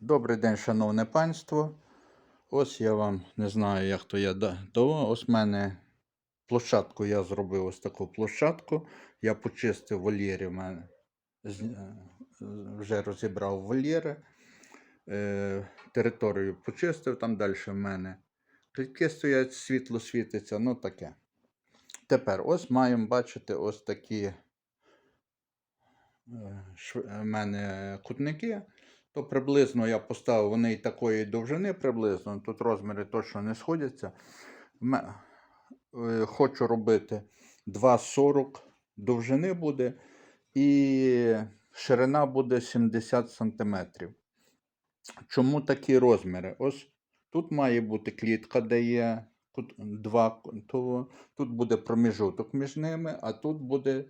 Добрий день, шановне панство. Ось я вам не знаю, як то я да- Ось в мене площадку я зробив ось таку площадку. Я почистив вольєри в мене. е, Вже розібрав вольєри. Е, територію почистив, там далі в мене. Клітки стоять, світло світиться, ну таке. Тепер ось маємо бачити ось такі е, в мене кутники. То приблизно я поставив вони і такої довжини приблизно. Тут розміри точно не сходяться. Е, Хочу робити 2,40 довжини буде, і ширина буде 70 см. Чому такі розміри? Ось тут має бути клітка, де є кут- два, то тут буде проміжуток між ними, а тут буде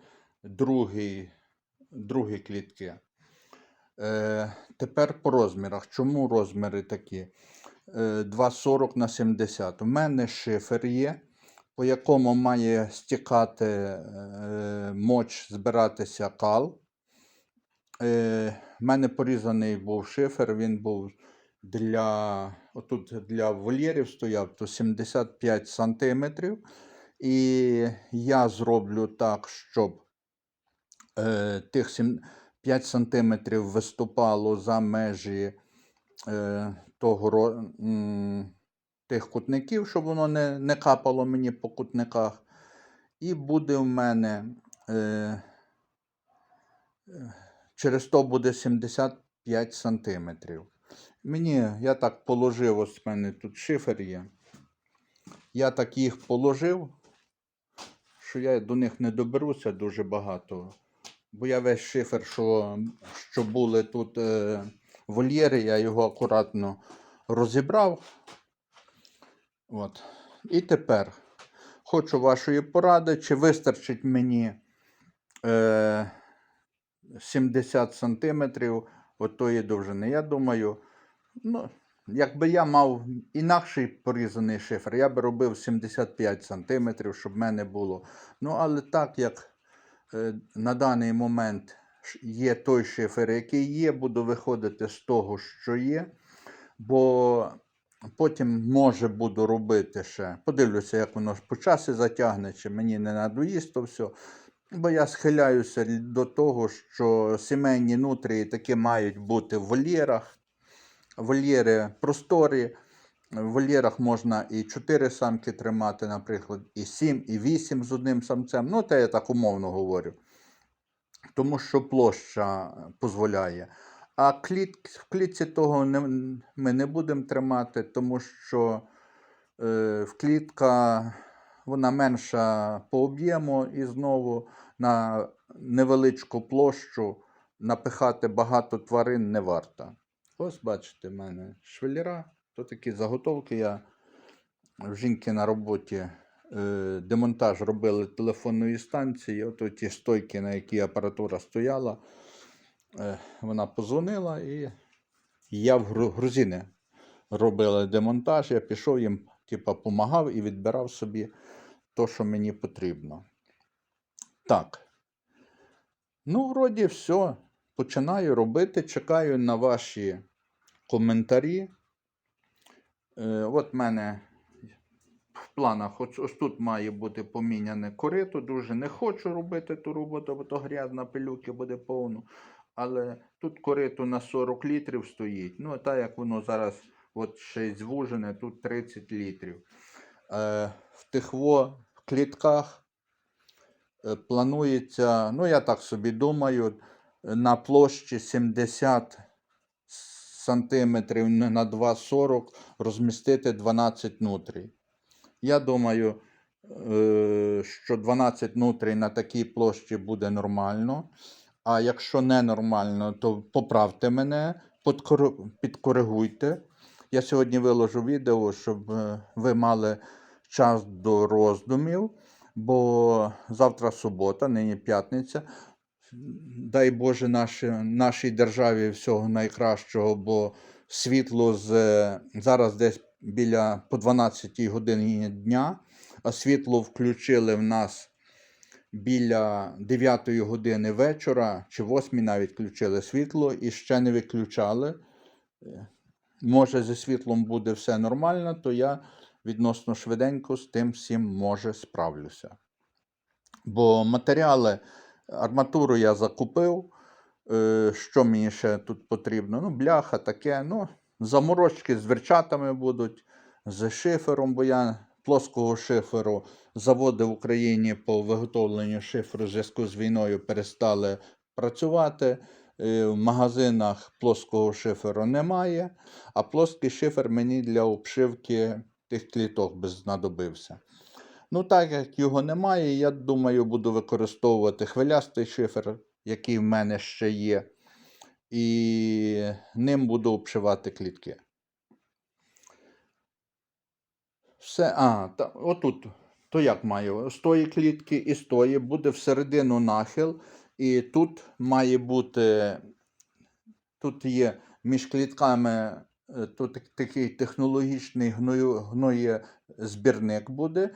другий, другі клітки. Е, тепер по розмірах. Чому розміри такі? Е, 2,40 на 70. У мене шифер є, по якому має стікати е, моч, збиратися кал. Е, в мене порізаний був шифер, він був для, отут для вольєрів стояв, то 75 сантиметрів. І я зроблю так, щоб е, тих сім- 5 сантиметрів виступало за межі е, того, м, тих кутників, щоб воно не, не капало мені по кутниках. І буде в мене е, е, через то буде 75 сантиметрів. Мені, я так положив, ось в мене тут шифер є. Я так їх положив, що я до них не доберуся дуже багато. Бо я весь шифер, що, що були тут е, вольєри, я його акуратно розібрав. От. І тепер хочу вашої поради, чи вистачить мені е, 70 сантиметрів отої довжини. Я думаю, ну, якби я мав інакший порізаний шифер, я би робив 75 сантиметрів, щоб в мене було. Ну, але так як на даний момент є той шифер, який є, буду виходити з того, що є. Бо потім може буду робити ще. Подивлюся, як воно по часі затягне, чи мені не надоїсть то все. Бо я схиляюся до того, що сімейні нутрії такі мають бути в вольєрах. Вольєри просторі. В вольєрах можна і 4 самки тримати, наприклад, і 7, і 8 з одним самцем. Ну, це я так умовно говорю. Тому що площа дозволяє. А кліт, в клітці того не, ми не будемо тримати, тому що е, в клітка вона менша по об'єму і знову на невеличку площу напихати багато тварин не варто. Ось бачите, в мене швеллера, то такі заготовки. Я в жінки на роботі е, демонтаж робили телефонної станції. От ті стойки, на які апаратура стояла. Е, вона позвонила і я в грузини робили демонтаж. Я пішов їм, типа, допомагав і відбирав собі то, що мені потрібно. Так. Ну, вроді, все. Починаю робити. Чекаю на ваші коментарі. Е, от в мене в планах, ось, ось тут має бути поміняне корито. Дуже не хочу робити ту роботу, бо то грязна пилюки буде повно. Але тут корито на 40 літрів стоїть. Ну, так як воно зараз от ще звужене, тут 30 літрів. Е, в тих во клітках е, планується, ну я так собі думаю, на площі 70 сантиметрів на 2,40 розмістити 12 нутрій. Я думаю, е, що 12 нутрій на такій площі буде нормально. А якщо не нормально, то поправте мене, підкоригуйте. Я сьогодні виложу відео, щоб е, ви мали час до роздумів, бо завтра субота, нині п'ятниця. Дай Боже наші, нашій державі всього найкращого, бо світло з, зараз десь біля по 12 годині дня, а світло включили в нас біля 9 години вечора, чи 8 навіть включили світло і ще не виключали. може зі світлом буде все нормально, то я відносно швиденько з тим всім може справлюся. Бо матеріали, арматуру я закупив. Е, Що мені ще тут потрібно? Ну, бляха таке. Ну, заморочки з верчатами будуть, з шифером, бо я плоского шиферу заводи в Україні по виготовленню шиферу в зв'язку з війною перестали працювати. Е, В магазинах плоского шиферу немає, а плоский шифер мені для обшивки тих кліток би знадобився. Ну, так як його немає, я думаю, буду використовувати хвилястий шифер, який в мене ще є, і ним буду обшивати клітки. Все, а, та, отут. То як маю? З тої клітки і з тої буде всередину нахил, і тут має бути, тут є між клітками, е, так- такий технологічний гноєзбірник буде.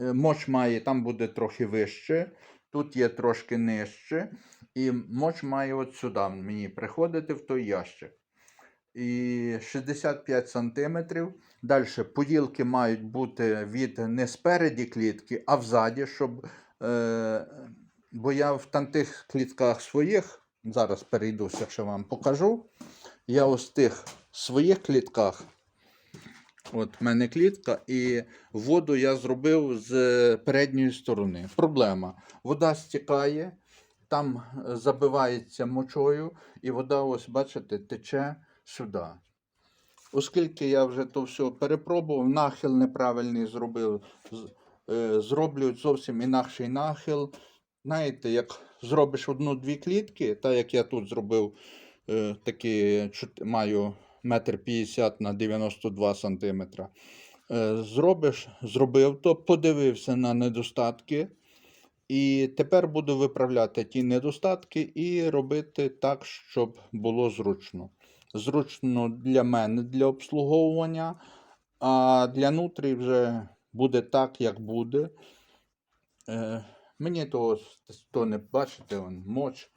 Е, Моч має, там буде трохи вище, тут є трошки нижче, і моч має от сюди мені приходити в той ящик. І 65 сантиметрів. Далі поділки мають бути від не спереді клітки, а взаді, щоб. Е, бо я в там тих клітках своїх, зараз перейдуся, ще вам покажу. Я ось тих своїх клітках. От в мене клітка, і воду я зробив з передньої сторони. Проблема. Вода стікає, там е, забивається мочою, і вода, ось бачите, тече сюди. Оскільки я вже то все перепробував, нахил неправильний зробив, е, зроблю зовсім інакший нахил. Знаєте, як зробиш одну-дві клітки, так як я тут зробив е, такі, маю метр п'ятдесят на 92 сантиметра. Е, зробиш, зробив то, подивився на недостатки. І тепер буду виправляти ті недостатки і робити так, щоб було зручно. Зручно для мене для обслуговування, а для нутрі вже буде так, як буде. Е, мені то, то не бачите, вон, моч.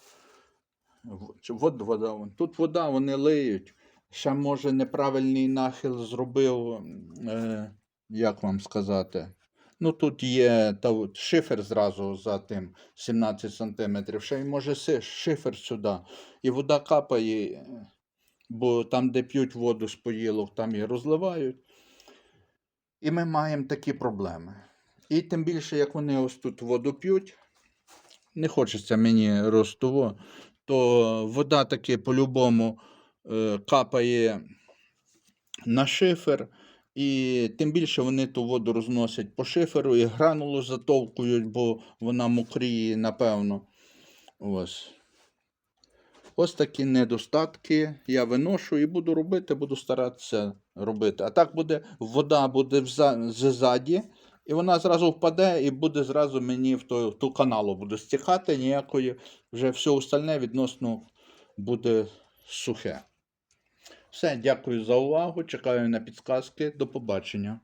От вода. Тут вода, вони лиють. Ще, може, неправильний нахил зробив, е, як вам сказати. Ну, тут є та, от шифер зразу за тим 17 см. Ще й може шифер сюди. І вода капає, е, бо там, де п'ють воду з поїлок, там і розливають. І ми маємо такі проблеми. І тим більше, як вони ось тут воду п'ють, не хочеться мені ростово, то вода таки по-любому капає на шифер, і тим більше вони ту воду розносять по шиферу і гранулу затовкують, бо вона мокріє, напевно. Ось. Ось такі недостатки я виношу і буду робити, буду старатися робити. А так буде, вода буде ззаді, і вона зразу впаде і буде зразу мені в ту, в ту каналу буде стікати, ніякої, вже все остальне відносно буде сухе. Все, дякую за увагу. Чекаю на підсказки. До побачення.